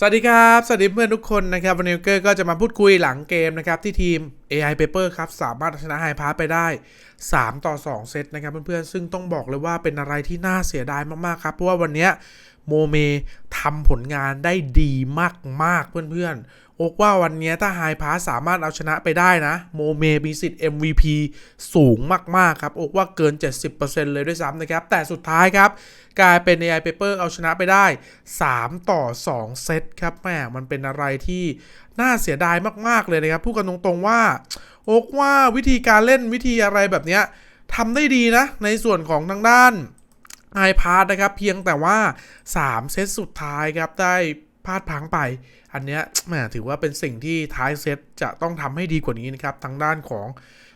สวัสดีครับ สวัสดีเพื่อนทุกคนนะครับวันนี้เกอร์ก็จะมาพูดคุยหลังเกมนะครับที่ทีม AI Paper ครับสามารถชนะไฮพาร์ไปได้ 3 ต่อ 2 เซตนะครับเพื่อนๆซึ่งต้องบอกเลยว่าเป็นอะไรที่น่าเสียดายมากๆครับ เพราะว่าวันนี้ โมเมทำผลงานได้ดีมากๆเพื่อนๆโอกว่าวันนี้ถ้าไฮพาสามารถเอาชนะไปได้นะ โมเมมีสิทธิ์ MVP สูงมาก ๆ ครับ โอกว่าเกิน 70%เลยด้วยซ้ำนะครับ แต่สุดท้ายครับ กลายเป็น AI Paper เอาชนะไปได้ 3 ต่อ 2 เซตครับแหมมันเป็นอะไรที่น่าเสียดายมาก ๆ เลยนะครับ พูดกันตรงๆว่า โอกว่าวิธีการเล่นวิธีอะไรแบบเนี้ยทำได้ดีนะ ในส่วนของทางด้าน ไอพาร์นะครับ เพียงแต่ว่า 3 เซตสุดท้ายครับ ได้พลาดพังไปอันเนี้ยแหมถือว่าเป็นสิ่งที่ท้ายเซตจะต้องทำให้ดีกว่านี้นะครับทางด้านของ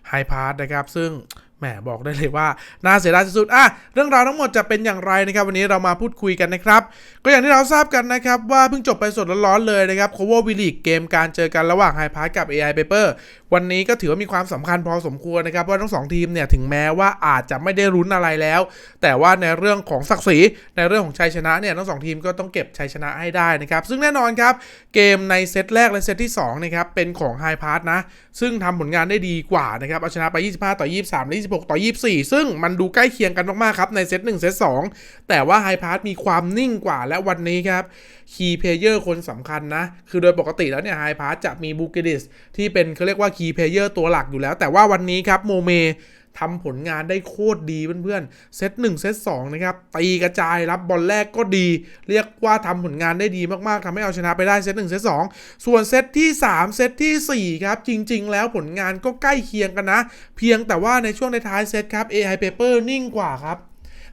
ไฮพาร์ตนะครับ ซึ่งแหมบอกได้เลยว่า น่าเสียดายสุดๆอะเรื่องราวทั้งหมดจะเป็นอย่างไรนะครับ วันนี้เรามาพูดคุยกันนะครับ ก็อย่างที่เราทราบกันนะครับ ว่าเพิ่งจบไปสดร้อนๆเลยนะครับ Cover v i l l a g e เกมการเจอกันระหว่างไฮพาร์กับ AI Paper วันนี้ก็ถือว่ามีความสำคัญพอสมควรนะครับว่าทั้งสองทีมเนี่ยถึงแม้ว่าอาจจะไม่ได้รุ้นอะไรแล้ว แต่ว่าในเรื่องของศักดิ์ศรีในเรื่องของชัยชนะเนี่ยทั้งสองทีมก็ต้องเก็บชัยชนะให้ได้นะครับซึ่งแน่นอนครับเกมในเซตแรกและเซตที่2นะครับเป็นของไฮพาร์นะ ซึ่งทำผลงานได้ดีกว่านะครับเอาชนะไป 25 ต่อ 23และ26 ต่อ 24 ซึ่งมันดูใกล้เคียงกันมาก ๆ ครับ ในเซต1เซต2แต่ว่าไฮพาร์มีความนิ่งกว่าและวันนี้ครับคีย์เพลเยอร์คนสำคัญนะ คือโดยปกติแล้วเนี่ยไฮพาร์จะมีบูกิดิสที่เป็นเขาเรียกว่าคีย์เพลเยอร์ตัวหลักอยู่แล้ว แต่ว่าวันนี้ครับโมเม ทำผลงานได้โคตรดีเพื่อนๆ เซต1เซต2นะครับ ตีกระจายรับบอลแรกก็ดี เรียกว่าทำผลงานได้ดีมากๆทำให้เอาชนะไปได้เซต1เซต2 ส่วนเซตที่ 3 เซตทีสี่4 ครับ จริง ๆ แล้วผลงานก็ใกล้เคียงกันนะ เพียงแต่ว่าในช่วงในท้ายเซตครับ AI Paper นิ่งกว่าครับ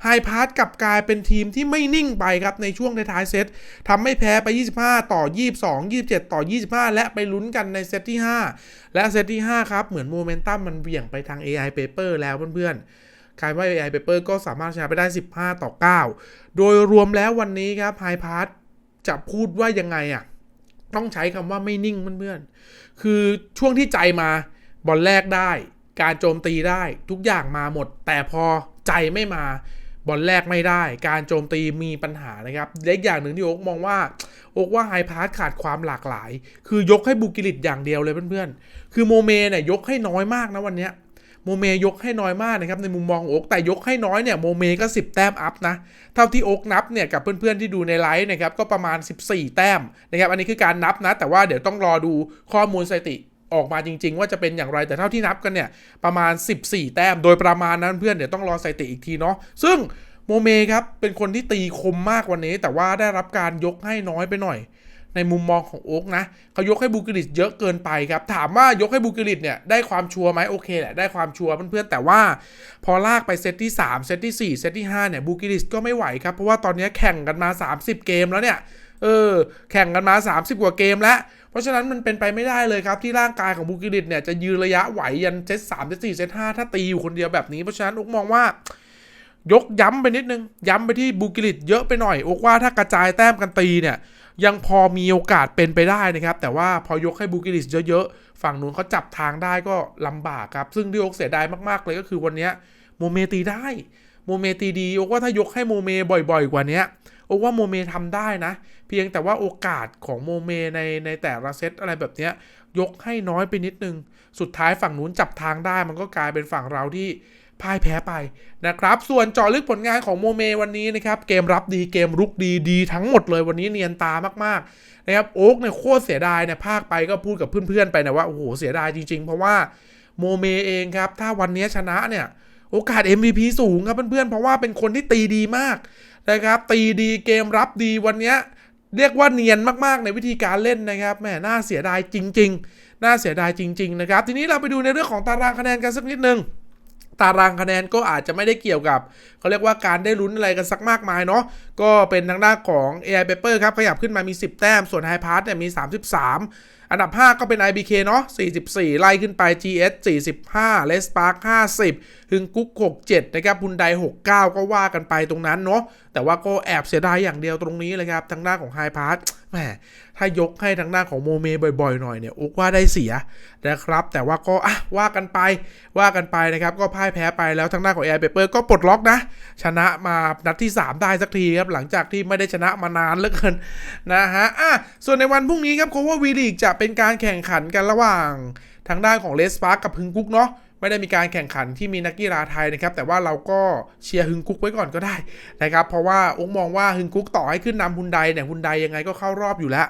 ไฮพาร์ตกลับกลายเป็นทีมที่ไม่นิ่งไปครับในช่วงท้ายเซตทำให้แพ้ไป 25 ต่อ 22 27 ต่อ 25 และไปลุ้นกันในเซตที่ 5 และเซตที่ 5 ครับ เหมือนโมเมนตัมมันเบี่ยงไปทาง AI Paper แล้วเพื่อนๆกลายว่า AI Paper ก็สามารถชนะไปได้ 15 ต่อ 9 โดยรวมแล้ววันนี้ครับไฮพาร์ตจะพูดว่ายังไงอะต้องใช้คำว่าไม่นิ่งเพื่อนๆ คือช่วงที่ใจมาบอลแรกได้ การโจมตีได้ทุกอย่างมาหมด แต่พอใจไม่มา บอลแรกไม่ได้ การโจมตีมีปัญหานะครับเล็กอย่างหนึ่งที่โอ๊กมองว่าโอ๊กว่าไฮพาร์ขาดความหลากหลาย คือยกให้บูกิลิตอย่างเดียวเลยเพื่อนๆ คือโมเมเนี่ยยกให้น้อยมากนะวันเนี้ยโมเมยกให้น้อยมากนะครับในมุมมองของโอ๊กแต่ยกให้น้อยเนี่ยโมเมก็ 10 แต้มอัพนะ เท่าที่โอ๊กนับเนี่ยกับเพื่อนๆที่ดูในไลฟ์นะครับก็ประมาณ 14 แต้มนะครับอันนี้คือการนับนะ แต่ว่าเดี๋ยวต้องรอดูข้อมูลสถิติ ออกมาจริง ๆ ว่าจะเป็นอย่างไรแต่เท่าที่นับกันเนี่ย ประมาณ 14 แต้มโดยประมาณนั้นเพื่อนเดี๋ยวต้องรอสถิติอีกทีเนาะซึ่งโมเมครับเป็นคนที่ตีคมมากวันนี้ แต่ว่าได้รับการยกให้น้อยไปหน่อย ในมุมมองของโอ๊กนะเขายกให้บูกิลิตเยอะเกินไปครับ ถามว่ายกให้บูกิลิตเนี่ยได้ความชัวร์ไหมโอเคแหละได้ความชัวร์เพื่อนๆแต่ว่าพอลากไปเซตที่3เซตที่4เซตที่5เนี่ยบูกิลิตก็ไม่ไหวครับเพราะว่าตอนนี้แข่งกันมา 30 เกมแล้วเนี่ยเออแข่งกันมา 30 กว่าเกมแล้ว เพราะฉะนั้นมันเป็นไปไม่ได้เลยครับ ที่ร่างกายของบูกิลิตเนี่ยจะยืนระยะไหวยันเซต3เซต4เซต5ถ้าตีอยู่คนเดียวแบบนี้เพราะฉะนั้นอุกมองว่ายกย้ำไปนิดนึง ย้ำไปที่บูกิลิตเยอะไปหน่อยโอกว่าถ้ากระจายแต้มกันตีเนี่ย ยังพอมีโอกาสเป็นไปได้นะครับ แต่ว่าพอยกให้บูกิลิตเยอะๆ ฝั่งนู้นเขาจับทางได้ก็ลำบากครับ ซึ่งที่โอกเสียดายมากๆเลยก็คือวันนี้โมเมตีได้ โมเมตีดีโอกว่าถ้ายกให้โมเมบ่อย ๆ กว่านี้ โอกว่าโมเมทำได้นะ เพียงแต่ว่าโอกาสของโมเมในในแต่ละเซตอะไรแบบเนี้ยยกให้น้อยไปนิดนึง สุดท้ายฝั่งนู้นจับทางได้ มันก็กลายเป็นฝั่งเราที่พ่ายแพ้ไปนะครับ ส่วนเจาะลึกผลงานของโมเมวันนี้นะครับ เกมรับดีเกมรุกดีดีทั้งหมดเลยวันนี้เนียนตามากๆนะครับโอ๊กเนี่ยโคตรเสียดายเนี่ยภาคไปก็พูดกับเพื่อนๆไปนะว่าโอ้โหเสียดายจริง ๆ เพราะว่าโมเมเองครับ ถ้าวันนี้ชนะเนี่ย โอกาส MVP สูงครับเพื่อนๆ เพราะว่าเป็นคนที่ตีดีมาก นะครับ ตีดีเกมรับดีวันนี้เรียกว่าเนียนมากๆในวิธีการเล่นนะครับแหมน่าเสียดายจริง ๆ น่าเสียดายจริง ๆ นะครับ ทีนี้เราไปดูในเรื่องของตารางคะแนนกันสักนิดนึงตารางคะแนนก็อาจจะไม่ได้เกี่ยวกับเขาเรียกว่าการได้ลุ้นอะไรกันสักมากมายเนาะก็เป็นทางด้านของ AI Paper ครับขยับขึ้นมามี 10 แต้ม ส่วน High Pass เนี่ยมี 33 อันดับ 5 ก็เป็น IBK เนาะ 44 ไล่ขึ้นไป GS 45 l e s Park 50ฮึงกุ๊ก67 นะครับพุนได69 ก็ว่ากันไปตรงนั้นเนาะ แต่ว่าก็แอบเสียดายอย่างเดียวตรงนี้เลยครับ ทางด้านของ High Pass แหม ถ้ายกให้ทางด้านของโมเมบ่อยๆ หน่อยเนี่ย อุกว่าได้เสียนะครับ แต่ว่าก็อะว่ากันไป ว่ากันไปนะครับ ก็พ่ายแพ้ไปแล้วทางด้านของ AI Paper ก็ปลดล็อกนะ ชนะมานัดที่ 3 ได้สักทีครับ หลังจากที่ไม่ได้ชนะมานานเหลือเกินนะฮะ อะ ส่วนในวันพรุ่งนี้ครับโคว่าวีลีกจะเป็นการแข่งขันกันระหว่างทางด้านของเลสปาร์กกับฮึงกุ๊กเนาะไม่ได้มีการแข่งขันที่มีนักกีฬาไทยนะครับ แต่ว่าเราก็เชียร์ฮึงกุ๊กไว้ก่อนก็ได้นะครับ เพราะว่าองค์มองว่าฮึงกุ๊กต่อให้ขึ้นนำฮุนไดเนี่ยฮุนไดยังไงก็เข้ารอบอยู่แล้ว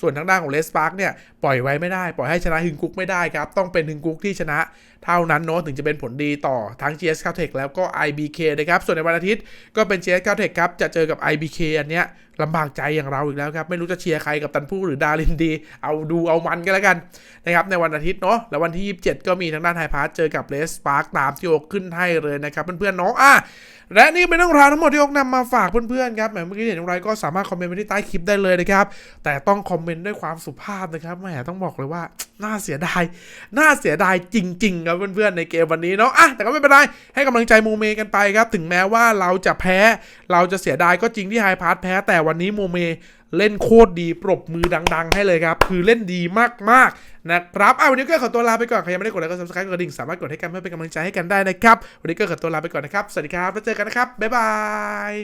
ส่วนทางด้านของเลสปาร์กเนี่ยปล่อยไว้ไม่ได้ ปล่อยให้ชนะฮึงกุ๊กไม่ได้ครับ ต้องเป็นฮึงกุ๊กที่ชนะ เท่านั้นเนาะถึงจะเป็นผลดีต่อทั้ง GS Caltech แล้วก็ IBK นะครับ ส่วนในวันอาทิตย์ก็เป็น GS Caltech ครับ จะเจอกับ IBK อันเนี้ยลำบากใจอย่างเราอีกแล้วครับ ไม่รู้จะเชียร์ใครกับตันผู้หรือดารินดี เอาดูเอามันกันแล้วกันนะครับในวันอาทิตย์เนาะแล้ววันที่ 27 ก็มีทางด้านไฮพาร์เจอกับเลสปาร์กตามที่โอกขึ้นให้เลยนะครับเพื่อนๆเนาะอะและนี่เป็นเรื่องราวทั้งหมดที่อกนำมาฝากเพื่อนๆครับแหมเมื่อกี้เห็นอย่างไรก็สามารถคอมเมนต์ไว้ที่ใต้คลิปได้เลยนะครับแต่ต้องคอมเมนต์ด้วยความสุภาพนะครับแหมต้องบอกเลยว่าน่าเสียดายน่าเสียดายจริงๆครับเพื่อนๆในเกมวันนี้เนาะอะแต่ก็ไม่เป็นไร ให้กำลังใจโมเมกันไปครับ ถึงแม้ว่าเราจะแพ้ เราจะเสียดายก็จริงที่ไฮพาร์ทแพ้ แต่วันนี้โมเมเล่นโคตรดีปรบมือดัง ๆ ให้เลยครับ คือเล่นดีมากๆนะครับอะวันนี้ก็ขอตัวลาไปก่อน ใครยังไม่ได้กดไลค์ก็ subscribe กดกระดิ่งสามารถกดให้กันเพื่อเป็นกำลังใจให้กันได้นะครับ วันนี้ก็ขอตัวลาไปก่อนนะครับ สวัสดีครับ แล้วเจอกันนะครับ บ๊ายบาย